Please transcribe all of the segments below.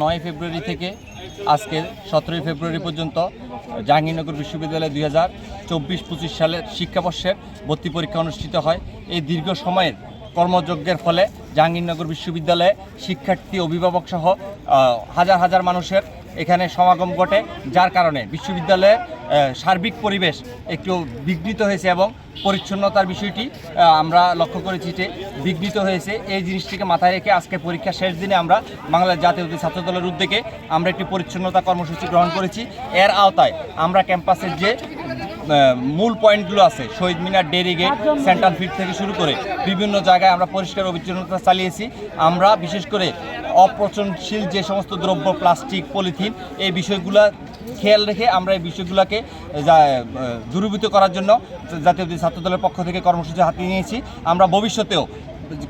নয় ফেব্রুয়ারি থেকে আজকে সতেরোই ফেব্রুয়ারি পর্যন্ত জাহাঙ্গীরনগর বিশ্ববিদ্যালয়ে দুই হাজার চব্বিশ পঁচিশ সালের শিক্ষাবর্ষের ভর্তি পরীক্ষা অনুষ্ঠিত হয়। এই দীর্ঘ সময়ের কর্মযজ্ঞের ফলে জাহাঙ্গীরনগর বিশ্ববিদ্যালয়ে শিক্ষার্থী, অভিভাবক সহ হাজার হাজার মানুষের এখানে সমাগম ঘটে, যার কারণে বিশ্ববিদ্যালয়ের সার্বিক পরিবেশ একটু বিঘ্নিত হয়েছে এবং পরিচ্ছন্নতার বিষয়টি আমরা লক্ষ্য করেছি যে বিঘ্নিত হয়েছে। এই জিনিসটিকে মাথায় রেখে আজকে পরীক্ষা শেষ দিনে আমরা বাংলাদেশ জাতীয়তাবাদী ছাত্র দলের উদ্যোগে আমরা একটি পরিচ্ছন্নতা কর্মসূচি গ্রহণ করেছি। এর আওতায় আমরা ক্যাম্পাসের যে মূল পয়েন্টগুলো আছে, Shaheed Minar dairy gate, central field থেকে শুরু করে বিভিন্ন জায়গায় আমরা পরিষ্কার অভিযানতা চালিয়েছি। আমরা বিশেষ করে অপচনশীল যে সমস্ত দ্রব্য, প্লাস্টিক, পলিথিন, এই বিষয়গুলো খেয়াল রেখে আমরা এই বিষয়গুলোকে দূরীভূত করার জন্য জাতীয় ছাত্র দলের পক্ষ থেকে কর্মসূচি হাতে নিয়েছি, আমরা ভবিষ্যতেও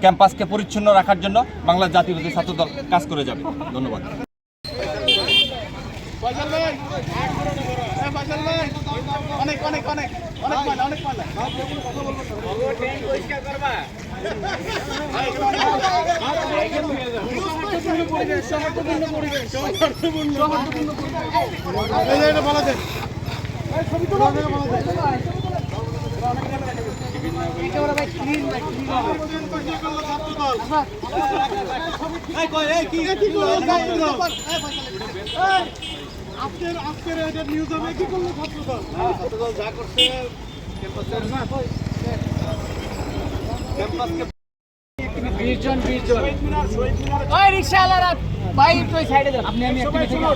ক্যাম্পাসকে পরিচ্ছন্ন রাখার জন্য বাংলা জাতীয়বাদী ছাত্র দল কাজ করে যাবে। ধন্যবাদ। ফয়সাল ভাই হ্যাঁ ফয়সাল ভাই অনেক আজকের আজকের এটা নিউজ হবে কি করল ছাত্রদল? ছাত্রদল যা করছে ক্যাম্পাসের ক্যাম্পাসকে শহীদ মিনার শহীদ মিনার ওই রিক্সাওয়ালারা ভাই একটু ওই সাইডে যান। আপনি আমি সবাই শোনো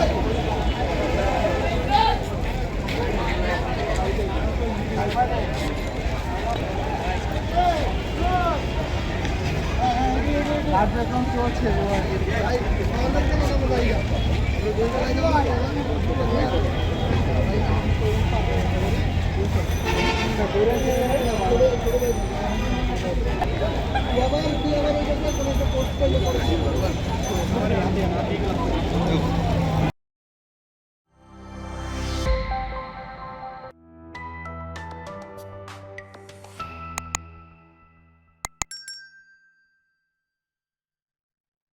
আবার তুই আবার এই জন্য কোনো একটা পোস্ট করলে